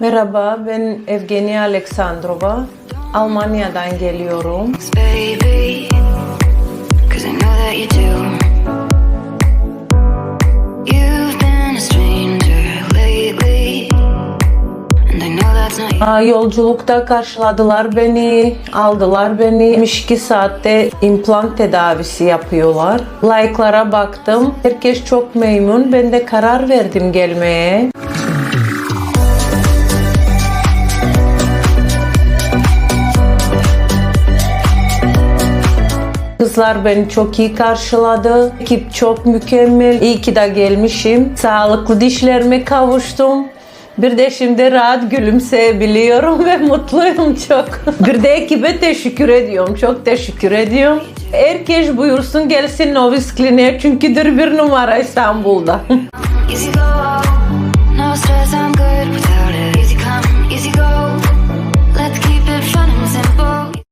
Merhaba, ben Evgenia Aleksandrova. Almanya'dan geliyorum. baby. Yolculukta karşıladılar beni, aldılar beni. 72 saatte implant tedavisi yapıyorlar. Like'lara baktım. Herkes çok memnun. Ben de karar verdim gelmeye. Kızlar beni çok iyi karşıladı. Ekip çok mükemmel. İyi ki de gelmişim. Sağlıklı dişlerime kavuştum. Bir de şimdi rahat gülümseyebiliyorum ve mutluyum çok. Bir de ekibe teşekkür ediyorum. Çok teşekkür ediyorum. Herkes buyursun gelsin Novis Kliniğe çünkü bir numara İstanbul'da.